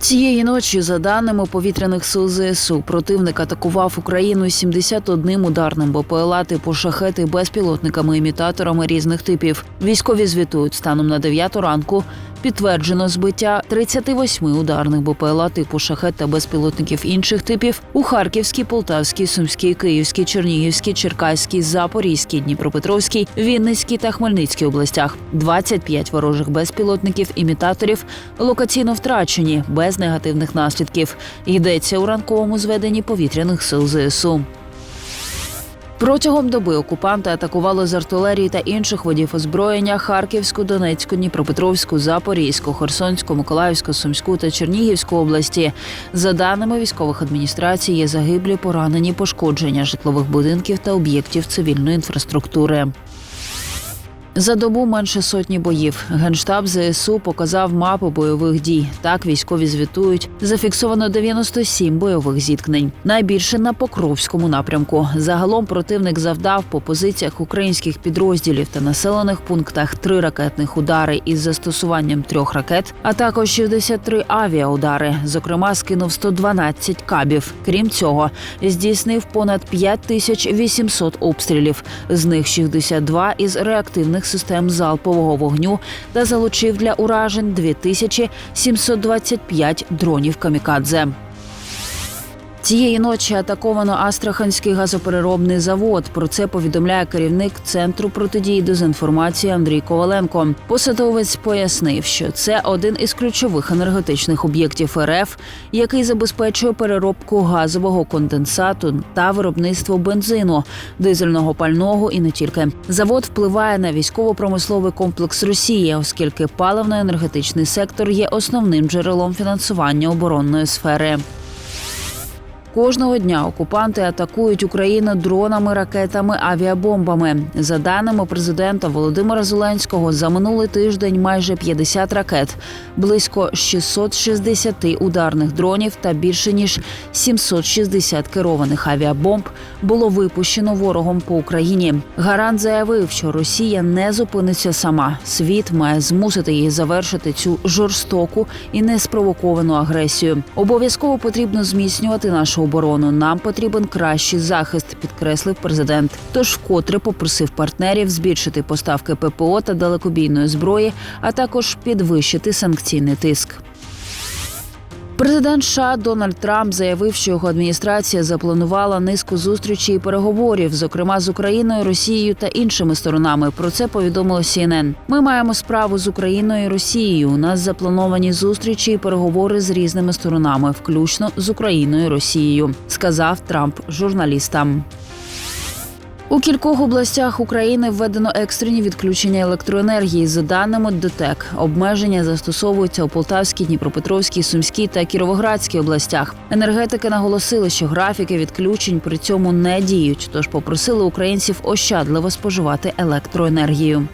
Цієї ночі, за даними повітряних сил ЗСУ, противник атакував Україну 71 ударним БПЛА типу шахети безпілотниками-імітаторами різних типів. Військові звітують станом на 9 ранку. Підтверджено збиття 38 ударних БПЛА типу шахет та безпілотників інших типів у Харківській, Полтавській, Сумській, Київській, Чернігівській, Черкаській, Запорізькій, Дніпропетровській, Вінницькій та Хмельницькій областях. 25 ворожих безпілотників імітаторів локаційно втрачені без негативних наслідків. Йдеться у ранковому зведенні повітряних сил ЗСУ. Протягом доби окупанти атакували з артилерії та інших водів озброєння Харківську, Донецьку, Дніпропетровську, Запорізьку, Херсонську, Миколаївську, Сумську та Чернігівську області. За даними військових адміністрацій, є загиблі, поранені, пошкодження житлових будинків та об'єктів цивільної інфраструктури. За добу менше сотні боїв. Генштаб ЗСУ показав мапу бойових дій. Так військові звітують. Зафіксовано 97 бойових зіткнень. Найбільше на Покровському напрямку. Загалом противник завдав по позиціях українських підрозділів та населених пунктах три ракетних удари із застосуванням трьох ракет, а також 63 авіаудари. Зокрема, скинув 112 кабів. Крім цього, здійснив понад 5800 обстрілів. З них 62 із реактивних систем залпового вогню та залучив для уражень 2725 дронів камікадзе. Цієї ночі атаковано Астраханський газопереробний завод. Про це повідомляє керівник центру протидії дезінформації Андрій Коваленко. Посадовець пояснив, що це один із ключових енергетичних об'єктів РФ, який забезпечує переробку газового конденсату та виробництво бензину, дизельного пального і не тільки. Завод впливає на військово-промисловий комплекс Росії, оскільки паливно-енергетичний сектор є основним джерелом фінансування оборонної сфери. Кожного дня окупанти атакують Україну дронами, ракетами, авіабомбами. За даними президента Володимира Зеленського, за минулий тиждень майже 50 ракет, близько 660 ударних дронів та більше ніж 760 керованих авіабомб було випущено ворогом по Україні. Гарант заявив, що Росія не зупиниться сама. Світ має змусити її завершити цю жорстоку і неспровоковану агресію. Обов'язково потрібно зміцнювати нашу оборону. Нам потрібен кращий захист, підкреслив президент. Тож вкотре попросив партнерів збільшити поставки ППО та далекобійної зброї, а також підвищити санкційний тиск. Президент США Дональд Трамп заявив, що його адміністрація запланувала низку зустрічей і переговорів, зокрема з Україною, Росією та іншими сторонами. Про це повідомило CNN. Ми маємо справу з Україною і Росією. У нас заплановані зустрічі і переговори з різними сторонами, включно з Україною і Росією, сказав Трамп журналістам. У кількох областях України введено екстрені відключення електроенергії. За даними ДТЕК, обмеження застосовуються у Полтавській, Дніпропетровській, Сумській та Кіровоградській областях. Енергетики наголосили, що графіки відключень при цьому не діють, тож попросили українців ощадливо споживати електроенергію.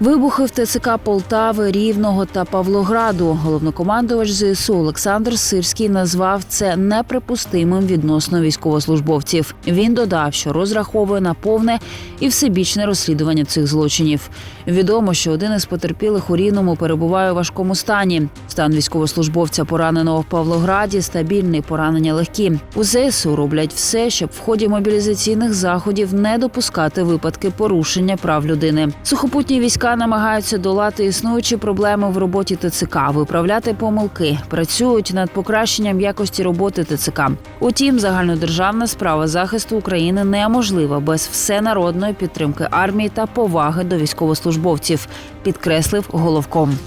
Вибухи в ТЦК Полтави, Рівного та Павлограду. Головнокомандувач ЗСУ Олександр Сирський назвав це неприпустимим відносно військовослужбовців. Він додав, що розраховує на повне і всебічне розслідування цих злочинів. Відомо, що один із потерпілих у Рівному перебуває у важкому стані. Стан військовослужбовця пораненого в Павлограді стабільний, поранення легкі. У ЗСУ роблять все, щоб в ході мобілізаційних заходів не допускати випадки порушення прав людини. Сухопутні війська намагаються долати існуючі проблеми в роботі ТЦК, виправляти помилки, працюють над покращенням якості роботи ТЦК. Утім, загальнодержавна справа захисту України неможлива без всенародної підтримки армії та поваги до військовослужбовців, підкреслив головком.